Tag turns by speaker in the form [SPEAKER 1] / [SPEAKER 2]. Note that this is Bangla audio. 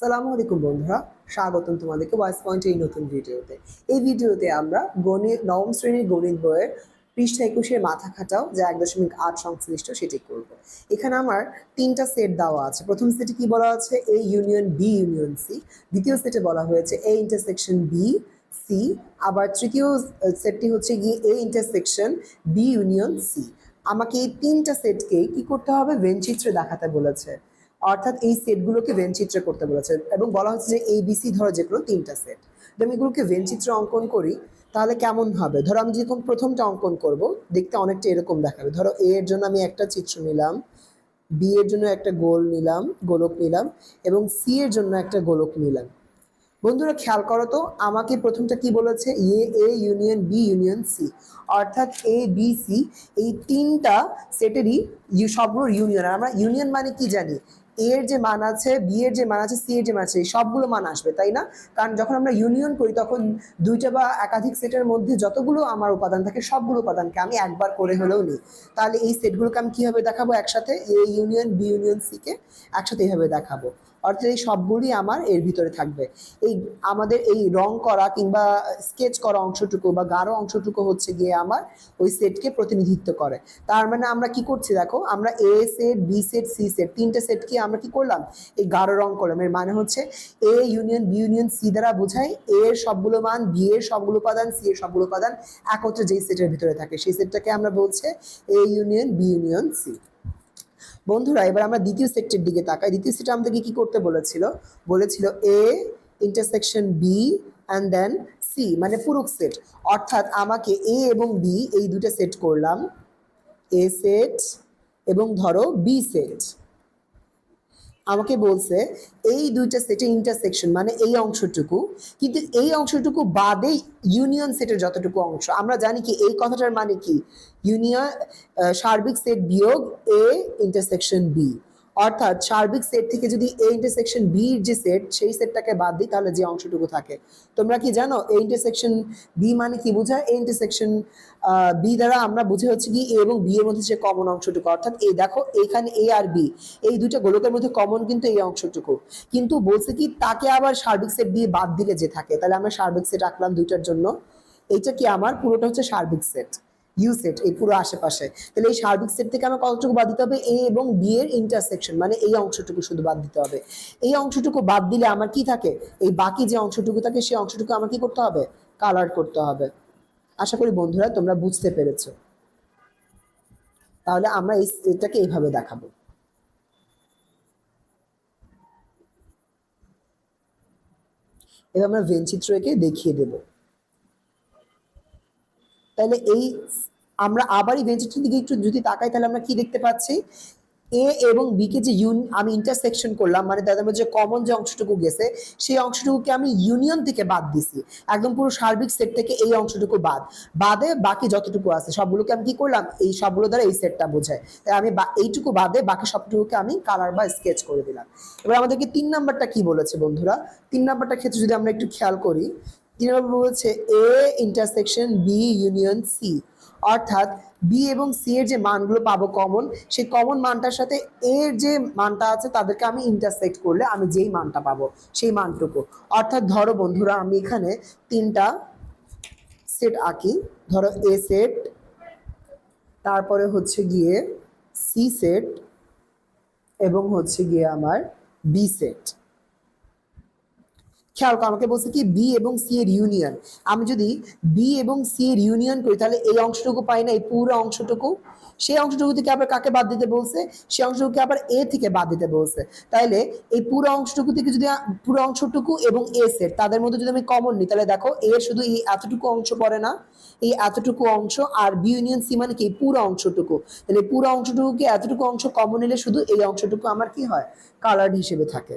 [SPEAKER 1] সালামু আলাইকুম বন্ধুরা, স্বাগতম তোমাদেরকে ভয়েস পয়েন্টের এই নতুন ভিডিওতে। এই ভিডিওতে আমরা গণিত, নবম শ্রেণির গণিত বইয়ের পৃষ্ঠা একুশের মাথা খাটাও, যা এক দশমিক আট সংশ্লিষ্ট সেটি করব। এখানে আমার তিনটা সেট দেওয়া আছে। প্রথম সেটে কি বলা আছে A union B union C দ্বিতীয় সেটে বলা হয়েছে এ ইন্টারসেকশন বি সি আবার তৃতীয় সেটটি হচ্ছে গিয়ে A intersection B union C আমাকে এই তিনটা সেটকে কি করতে হবে? ভেনচিত্রে দেখাতে বলেছে। অর্থাৎ এই সেটগুলোকে ভেনচিত্রে করতে বলেছে এবং বলা হচ্ছে যে এই বিসি ধরো যে কোনো তিনটা সেট। আমি এগুলোকে ভেন চিত্রে অঙ্কন করি, তাহলে কেমন হবে? ধরো আমি যেরকম প্রথমটা অঙ্কন করব, দেখতে অনেকটা এরকম দেখাবে। ধরো এ এর জন্য আমি একটা চিত্র নিলাম বি এর জন্য একটা গোল নিলাম, গোলক নিলাম এবং সি এর জন্য একটা গোলক নিলাম। বন্ধুরা, খেয়াল করো তো, আমাকে প্রথমটা কি বলেছে? A A union B union C অর্থাৎ এ বি সি এই তিনটা সেটেরই সবগুলোর ইউনিয়ন। আর আমরা ইউনিয়ন মানে কি জানি? এর যে মান আছে বি এর যে মান আছে সি এর যে মান আছে সবগুলো মান আসবে, তাই না? কারণ যখন আমরা ইউনিয়ন করি, তখন দুইটা বা একাধিক সেটের মধ্যে যতগুলো আমার উপাদান থাকে, সবগুলো উপাদানকে আমি একবার করে হলেও নিই। তাহলে এই সেটগুলোকে আমি কীভাবে দেখাবো একসাথে? এ ইউনিয়ন বি ইউনিয়ন সিকে একসাথে এইভাবে দেখাবো। অর্থাৎ এই সবগুলি আমার এর ভিতরে থাকবে। এই আমাদের এই রং করা কিংবা স্কেচ করা অংশটুকু বা গাঢ় অংশটুকু হচ্ছে গিয়ে আমার ওই সেটকে প্রতিনিধিত্ব করে। তার মানে আমরা কি করছি দেখো, আমরা A set B set C set তিনটে সেটকে আমরা কি করলাম? এই গাঢ় রং করলাম। এর মানে হচ্ছে A union B union C দ্বারা বোঝায় এ এর সবগুলো মান বি এর সবগুলো উপাদান সি এর সবগুলো উপাদান একত্রে যেই সেটের ভিতরে থাকে। সেই সেটটাকে আমরা বলছে A union B union C বন্ধুরা, এবার আমরা দ্বিতীয় সেটটির দিকে তাকাই। দ্বিতীয় সেটে আমাদেরকে কি করতে বলেছিল? বলেছিল A intersection B and then C মানে পুরুক সেট অর্থাৎ আমাকে এ এবং বি এই দুটো সেট করলাম। এ সেট এবং ধরো বি সেট আমাকে বলছে, এই দুইটা সেটের ইন্টারসেকশন মানে এই অংশটুকু, কিন্তু এই অংশটুকু বাদে ইউনিয়ন সেটের যতটুকু অংশ। আমরা জানি কি, এই কথাটার মানে কি? ইউনিয়ন সার্বিক সেট বিয়োগ এ ইন্টারসেকশন বি অর্থাৎ সার্বিক সেট থেকে যদি এ ইন্টারসেকশন বির যে সেট সেই সেটটাকে বাদ দিই, তাহলে যে অংশটুকু থাকে। তোমরা কি জানো এ ইন্টারসেকশন বি মানে কি বোঝায়? এ ইন্টারসেকশন বি দ্বারা আমরা বুঝে হচ্ছে কি এ এবং বি এর মধ্যে যে কমন অংশটুকু। অর্থাৎ এই দেখো, এখানে এ আর বি এই দুইটা গোলকের মধ্যে কমন কিন্তু এই অংশটুকু। কিন্তু বলছে কি, তাকে আবার সার্বিক সেট দিয়ে বাদ দিলে যে থাকে, তাহলে আমরা সার্বিক সেট রাখলাম দুইটার জন্য। এইটা কি আমার? পুরোটা হচ্ছে সার্বিক সেট ইউ সেট এই পুরো আশেপাশে। তাহলে এই সার্বিক সেট থেকে আমার কতটুকু বাদ দিতে হবে এ এবং বি এর ইন্টারসেকশন মানে এই অংশটুকু শুধু বাদ দিতে হবে। এই অংশটুকু বাদ দিলে আমার কি থাকে? এই বাকি যে অংশটুকু থাকে, সেই অংশটুকু আমার কি করতে হবে? কালার করতে হবে। আশা করি বন্ধুরা তোমরা বুঝতে পেরেছ। তাহলে আমরা এই এটাকে এইভাবে দেখাবো। এবার আমরা ভেন চিত্র এঁকে দেখিয়ে দেব। তাহলে এই আমরা আবার ভেন দিকে একটু যদি তাকাই, তাহলে আমরা কি দেখতে পাচ্ছি? এ এবং বি কে যে ইউন আমি ইন্টারসেকশন করলাম মানে তাদের মধ্যে কমন যে অংশটুকু গেছে, সেই অংশটুকুকে আমি ইউনিয়ন থেকে বাদ দিছি। একদম পুরো সার্বিক সেট থেকে এই অংশটুকু বাদ। বাদে বাকি যতটুকু আছে, সবগুলোকে আমি কি করলাম? এই সবগুলো দ্বারা এই সেটটা বোঝায়। তাই আমি এইটুকু বাদে বাকি সবটুকুকে আমি কালার বা স্কেচ করে দিলাম। এবার আমাদেরকে তিন নাম্বারটা কি বলেছে বন্ধুরা? তিন নাম্বারটা ক্ষেত্রে যদি আমরা একটু খেয়াল করি তিন নম্বর বলেছে A intersection B union C অর্থাৎ বি এবং সি এর যে মানগুলো পাবো কমন সেই কমন মানটার সাথে এর যে মানটা আছে তাদেরকে আমি ইন্টারসেক্ট করলে আমি যেই মানটা পাবো, সেই মানটুকু। অর্থাৎ ধরো বন্ধুরা, আমি এখানে তিনটা সেট আঁকি। ধরো এ সেট তারপরে হচ্ছে গিয়ে সি সেট এবং হচ্ছে গিয়ে আমার বি সেট খেয়াল করো, আমাকে বলছে কি বি এবং সি এর ইউনিয়ন আমি যদি বি এবং সি এর ইউনিয়ন করি, তাহলে এই অংশটুকু পাই না, এই পুরো অংশটুকু। সেই অংশটুকু থেকে আবার কাকে বাদ দিতে বলছে? সেই অংশটুকুকে আবার এ থেকে বাদ দিতে বলছে। তাইলে এই পুরো অংশটুকু থেকে যদি পুরো অংশটুকু এবং এ সেট তাদের মধ্যে যদি আমি কমন নিই, তাহলে দেখো এর শুধু এই এতটুকু অংশ পড়ে না। এই এতটুকু অংশ আর বি ইউনিয়ন সি মানে কি? পুরো অংশটুকু। তাহলে পুরো অংশটুকুকে এতটুকু অংশ কমন নিলে শুধু এই অংশটুকু আমার কি হয়? কালার হিসেবে থাকে।